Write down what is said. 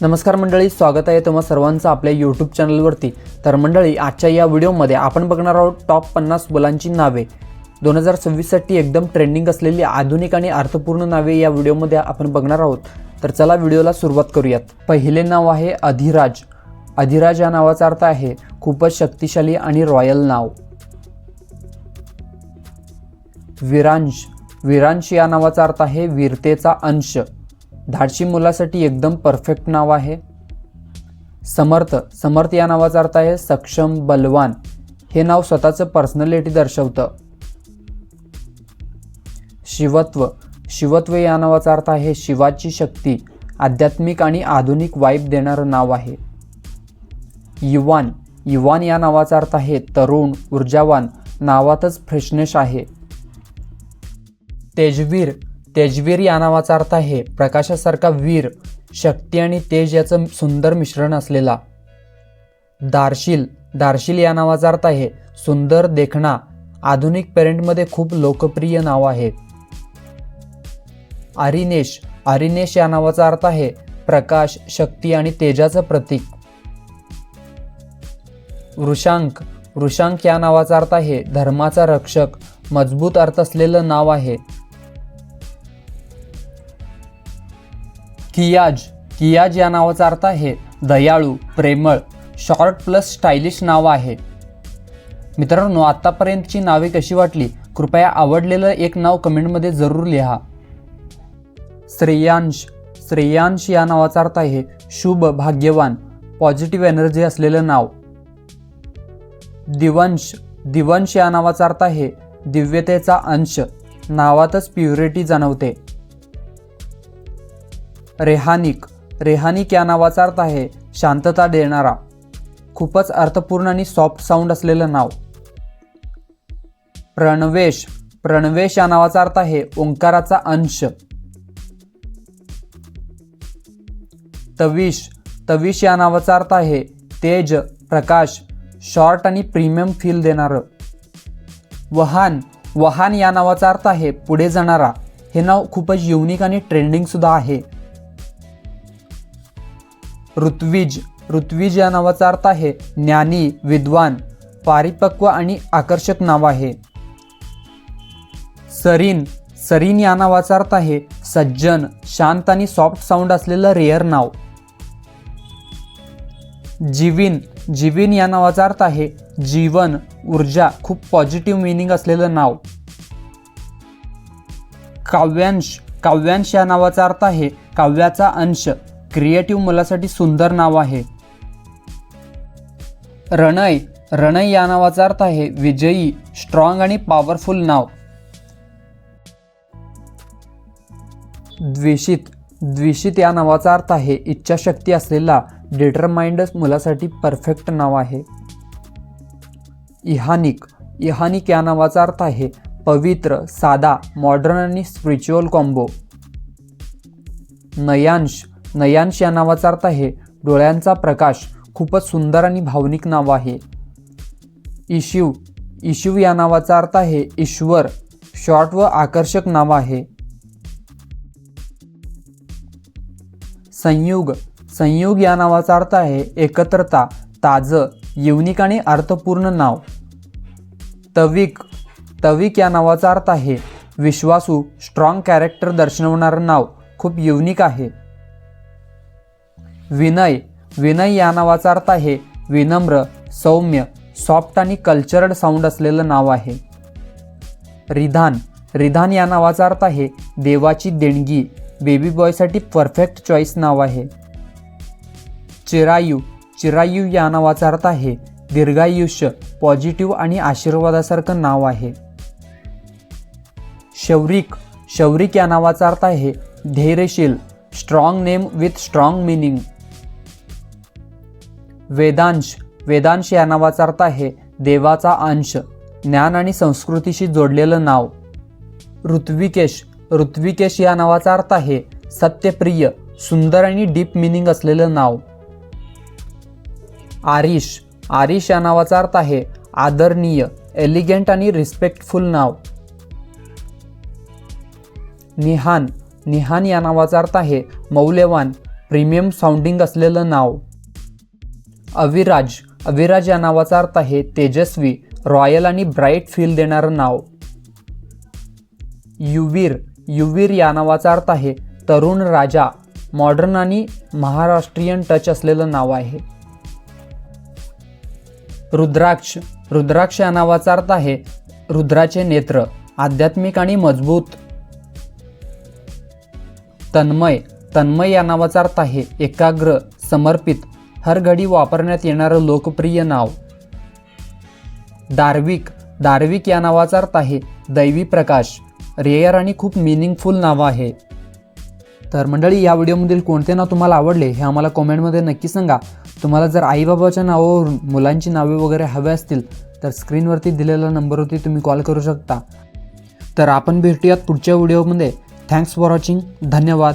नमस्कार मंडळी स्वागत आहे तुम्हा सर्वांचं आपल्या यूट्यूब चॅनलवरती. तर मंडळी आजच्या या व्हिडिओमध्ये आपण बघणार आहोत टॉप पन्नास मुलांची नावे. दोन हजार सव्वीससाठी एकदम ट्रेंडिंग असलेली आधुनिक आणि अर्थपूर्ण नावे या व्हिडिओमध्ये आपण बघणार आहोत. तर चला व्हिडिओला सुरुवात करूयात. पहिले नाव आहे अधिराज. अधिराज या नावाचा अर्थ आहे खूपच शक्तिशाली आणि रॉयल नाव. विरांश. विरांश या नावाचा अर्थ आहे वीरतेचा अंश. धाडशी मुलासाठी एकदम परफेक्ट नाव आहे. समर्थ समर्थ या नावाचा अर्थ आहे सक्षम बलवान. हे नाव स्वतःचं पर्सनॅलिटी दर्शवतं. शिवत्व शिवत्व या नावाचा अर्थ आहे शिवाची शक्ती. आध्यात्मिक आणि आधुनिक वाईब देणारं नाव आहे. युवान युवान या नावाचा अर्थ आहे तरुण ऊर्जावान. नावातच फ्रेशनेस आहे. तेजवीर तेजवीर या नावाचा अर्थ आहे प्रकाशासारखा वीर शक्ती आणि तेज याचं सुंदर मिश्रण असलेला. दारशील दारशील या नावाचा अर्थ आहे सुंदर देखणा आधुनिक पेरेंटमध्ये खूप लोकप्रिय नाव आहे. आरिनेश आरिनेश या नावाचा अर्थ आहे प्रकाश शक्ती आणि तेजाचं प्रतीक. वृषांक वृषांक या नावाचा अर्थ आहे धर्माचा रक्षक मजबूत अर्थ असलेलं नाव आहे. कियाज. कियाज या नावाचा अर्थ आहे दयाळू प्रेमळ शॉर्ट प्लस स्टायलिश नाव आहे. मित्रांनो आत्तापर्यंतची नावे कशी वाटली? कृपया आवडलेलं एक नाव कमेंटमध्ये जरूर लिहा. श्रेयांश. श्रेयांश या नावाचा अर्थ आहे शुभ भाग्यवान पॉझिटिव्ह एनर्जी असलेलं नाव. दिवंश. दिवंश या नावाचा अर्थ आहे दिव्यतेचा अंश. नावातच प्युरिटी जाणवते. रेहानिक. रेहानिक या नावाचा अर्थ आहे शांतता देणारा. खूपच अर्थपूर्ण आणि सॉफ्ट साऊंड असलेलं नाव. प्रणवेश. प्रणवेश या नावाचा अर्थ आहे ओंकाराचा अंश. तविश. तविश या नावाचा अर्थ आहे तेज प्रकाश शॉर्ट आणि प्रीमियम फील देणारं. वहान. वहान या नावाचा अर्थ आहे पुढे जाणारा. हे नाव खूपच युनिक आणि ट्रेंडिंगसुद्धा आहे. ऋत्विज. ऋत्विज या नावाचा अर्थ आहे ज्ञानी विद्वान पारिपक्व आणि आकर्षक नाव आहे. सरीन. सरीन या नावाचा अर्थ आहे सज्जन शांत आणि सॉफ्ट साऊंड असलेलं रेअर नाव. जीविन. जीविन या नावाचा अर्थ आहे जीवन ऊर्जा खूप पॉझिटिव्ह मिनिंग असलेलं नाव. काव्यांश. काव्यांश या नावाचा अर्थ आहे काव्याचा अंश. क्रिएटिव्ह मुलासाठी सुंदर नाव आहे. रणय रणय या नावाचा अर्थ आहे विजयी स्ट्रॉंग आणि पॉवरफुल नाव. द्वेषित द्वेषित या नावाचा अर्थ आहे इच्छाशक्ती असलेला डिटरमाइंड मुलासाठी परफेक्ट नाव आहे. इहानिक इहानिक या नावाचा अर्थ आहे पवित्र साधा मॉडर्न आणि स्पिरिच्युअल कॉम्बो नयांश नयांश या नावाचा अर्थ आहे डोळ्यांचा प्रकाश. खूपच सुंदर आणि भावनिक नाव आहे. इशिव इशिव या नावाचा अर्थ आहे ईश्वर. शॉर्ट व आकर्षक नाव आहे. संयुग. संयुग या नावाचा अर्थ आहे एकत्रता ताजं युनिक आणि अर्थपूर्ण नाव. तविक. तविक या नावाचा अर्थ आहे विश्वासू स्ट्रॉंग कॅरेक्टर दर्शवणारं नाव. खूप युनिक आहे. विनय. विनय या नावाचा अर्थ आहे विनम्र सौम्य सॉफ्ट आणि कल्चरड साऊंड असलेलं नाव आहे. रिधान. रिधान या नावाचा अर्थ आहे देवाची देणगी. बेबी बॉयसाठी परफेक्ट चॉईस नाव आहे. चिरायू. चिरायू या नावाचा अर्थ आहे दीर्घायुष्य पॉझिटिव्ह आणि आशीर्वादासारखं नाव आहे. शौरिक. शौरिक या नावाचा अर्थ आहे Dhairyasheel strong name with strong meaning Vedansh. Vedansh या नावाचा अर्थ आहे देवाचा अंश. ज्ञान आणि संस्कृतीशी जोडलेलं नाव. ऋत्विकेश. ऋत्विकेश या नावाचा अर्थ आहे सत्यप्रिय सुंदर आणि डीप मिनिंग असलेलं नाव. आरिश. आरिश या नावाचा अर्थ आहे आदरणीय एलिगंट आणि रिस्पेक्टफुल नाव. निहान. निहान या नावाचा अर्थ आहे मौल्यवान प्रीमियम साऊंडिंग असलेलं नाव. अविराज. अविराज या नावाचा अर्थ आहे तेजस्वी रॉयल आणि ब्राईट फील देणारं नाव. युवीर. युवीर या नावाचा अर्थ आहे तरुण राजा. मॉडर्न आणि महाराष्ट्रीयन टच असलेलं नाव आहे. रुद्राक्ष. रुद्राक्ष या नावाचा अर्थ आहे रुद्राचे नेत्र आध्यात्मिक आणि मजबूत. तन्मय. तन्मय या नावाचा अर्थ आहे एकाग्र समर्पित. हर घडी वापरण्यात येणारं लोकप्रिय नाव. दार्विक. दार्विक या नावाचा अर्थ आहे दैवी प्रकाश रेअर आणि खूप मिनिंगफुल नावं आहे. तर मंडळी या व्हिडिओमधील कोणते नाव तुम्हाला आवडले हे आम्हाला कॉमेंटमध्ये नक्की सांगा. तुम्हाला जर आईबाबाच्या नावावरून मुलांची नावे वगैरे हवे असतील तर स्क्रीनवरती दिलेल्या नंबरवरती तुम्ही कॉल करू शकता. तर आपण भेटूयात पुढच्या व्हिडिओमध्ये. थँक्स फॉर वॉचिंग धन्यवाद.